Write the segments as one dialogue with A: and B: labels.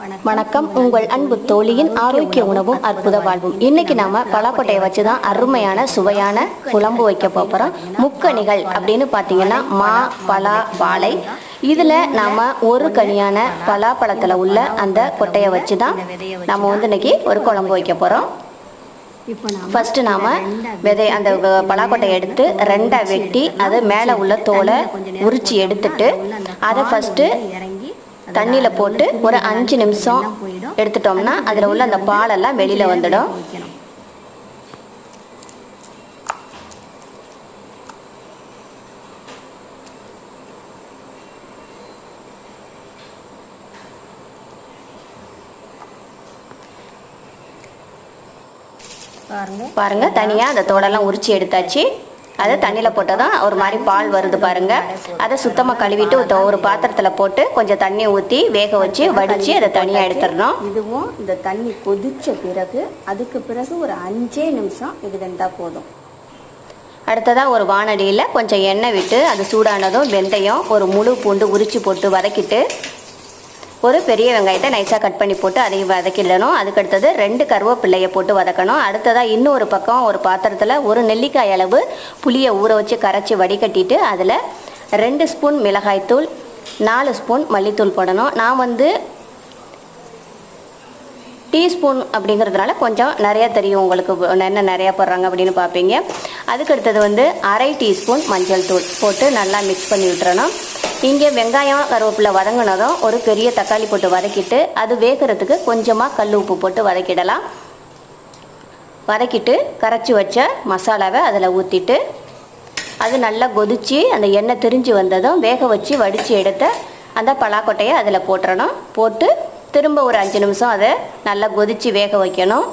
A: வணக்கம். உங்கள் அன்பு தோழியின் ஆரோக்கிய உணவும் அற்புத வாழ்வும். இன்னைக்கு நாம பலாக்கொட்டையை வச்சு தான் அருமையான சுவையான குழம்பு வைக்க போகிறோம் முக்கணிகள் அப்படின்னு பார்த்தீங்கன்னா மா பலா வாழை. இதில் நாம் ஒரு கனியான பலாப்பழத்தில் உள்ள அந்த கொட்டையை வச்சு தான் நம்ம வந்து இன்னைக்கு ஒரு குழம்பு வைக்க போகிறோம்
B: ஃபஸ்ட்டு நாம்
A: விதை அந்த பலாக்கொட்டையை எடுத்து ரெண்டாக வெட்டி அது மேலே உள்ள தோலை உரித்து எடுத்துட்டு அதை
B: ஃபஸ்ட்டு
A: தண்ணியில் போட்டு ஒரு அஞ்சு நிமிஷம் எடுத்துட்டோம்னா அதில் உள்ள அந்த பாலெல்லாம் வெளியில் வந்துடும்.
B: பாருங்க.
A: பாருங்க தனியாக அந்த தோலெல்லாம் உரிச்சு எடுத்தாச்சு. அதை தண்ணியில் போட்டதும் ஒரு மாதிரி பால் வருது பாருங்க. அதை சுத்தமாக கழுவிட்டு ஒரு- பாத்திரத்தில் போட்டு கொஞ்சம் தண்ணியை ஊற்றி வேக வச்சு வடித்து அதை தனியாக எடுத்துடணும்.
B: இதுவும் இந்த தண்ணி கொதிச்ச பிறகு அதுக்கு பிறகு ஒரு அஞ்சே நிமிஷம் இது வெந்தா போதும்.
A: அடுத்ததாக ஒரு வானடியில் கொஞ்சம் எண்ணெய் விட்டு அது சூடானதும் வெந்தயம் ஒரு முழு பூண்டு உரிச்சு போட்டு வதக்கிட்டு ஒரு பெரிய வெங்காயத்தை நைஸாக கட் பண்ணி போட்டு அதையும் வதக்கிடணும். அதுக்கு அடுத்தது ரெண்டு கருவேப்பிள்ளையை போட்டு வதக்கணும். அடுத்ததாக இன்னொரு பக்கம் ஒரு பாத்திரத்தில் ஒரு நெல்லிக்காய் அளவு புளியை ஊற வச்சு கரைச்சி வடிகட்டிட்டு அதில் ரெண்டு ஸ்பூன் மிளகாய்த்தூள் நாலு ஸ்பூன் மல்லித்தூள் போடணும். நான் வந்து டீஸ்பூன் அப்படிங்கிறதுனால கொஞ்சம் நிறையா தெரியும் உங்களுக்கு என்ன நிறையா போடுறாங்க அப்படின்னு பார்ப்பீங்க. அதுக்கு அடுத்தது வந்து அரை டீஸ்பூன் மஞ்சள் தூள் போட்டு நல்லா மிக்ஸ் பண்ணி விட்டுறணும். இங்கே வெங்காயம் கருவேப்பிலை வதங்கினதும் ஒரு பெரிய தக்காளி போட்டு வதக்கிட்டு அது வேகிறதுக்கு கொஞ்சமாக கல் உப்பு போட்டு வதக்கிடலாம். வதக்கிட்டு கரைச்சி வச்ச மசாலாவை அதில் ஊற்றிட்டு அது நல்லா கொதிச்சு அந்த எண்ணெய் திரிஞ்சு வந்ததும் வேக வச்சு வடித்து எடுத்த அந்த பலாக்கொட்டையை அதில் போட்டுறணும். போட்டு திரும்ப ஒரு அஞ்சு நிமிஷம் அதை நல்லா கொதிச்சு வேக வைக்கணும்.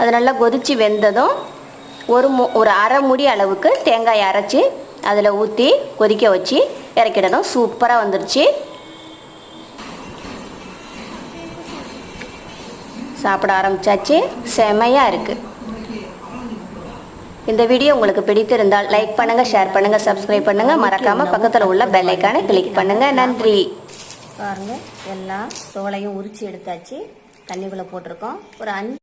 A: அது நல்லா கொதிச்சு வெந்ததும் ஒரு மு ஒரு அரை முடி அளவுக்கு தேங்காய் அரைச்சி அதில் ஊற்றி கொதிக்க வச்சு இறக்கிடணும். சூப்பராக வந்துருச்சு. சாப்பிட ஆரம்பித்தாச்சு செமையாக இருக்குது இந்த வீடியோ உங்களுக்கு பிடித்திருந்தால் லைக் பண்ணுங்கள் ஷேர் பண்ணுங்கள் சப்ஸ்கிரைப் பண்ணுங்கள் மறக்காமல் பக்கத்தில் உள்ள பெல் கிளிக் பண்ணுங்கள் நன்றி.
B: பாருங்கள் எல்லா தோலையும் உரித்து எடுத்தாச்சு. தண்ணிக்குள்ளே போட்டிருக்கோம். ஒரு அஞ்சு